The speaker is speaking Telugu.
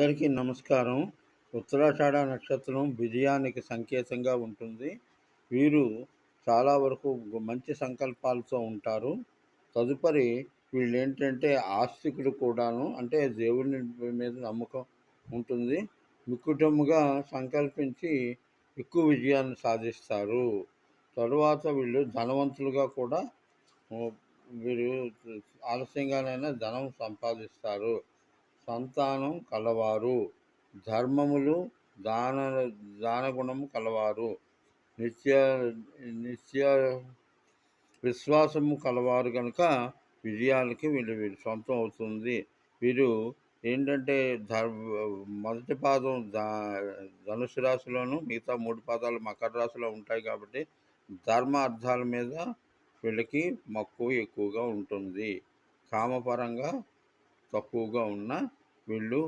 అందరికీ నమస్కారం. ఉత్తరాషాఢ నక్షత్రం విజయానికి సంకేతంగా ఉంటుంది. వీరు చాలా వరకు మంచి సంకల్పాలతో ఉంటారు. తదుపరి వీళ్ళు ఏంటంటే ఆస్తికుడు కూడాను అంటే దేవుని మీద నమ్మకం ఉంటుంది. మిక్కుటముగా సంకల్పించి ఎక్కువ విజయాన్ని సాధిస్తారు. తరువాత వీళ్ళు ధనవంతులుగా కూడా వీరు ఆలస్యంగానైనా ధనం సంపాదిస్తారు. సంతానం కలవారు. ధర్మములు దాన దానగుణము కలవారు. నిత్య నిత్య విశ్వాసము కలవారు కనుక విజయాలకి వీళ్ళు వీళ్ళు సొంతం అవుతుంది. వీరు ఏంటంటే ధర్ మొదటి పాదం ధనుసు రాశిలోను మిగతా మూడు పాదాలు మకర రాశిలో ఉంటాయి కాబట్టి ధర్మ అర్థాల మీద వీళ్ళకి మక్కువ ఎక్కువగా ఉంటుంది. కామపరంగా తక్కువగా ఉన్న వీళ్ళు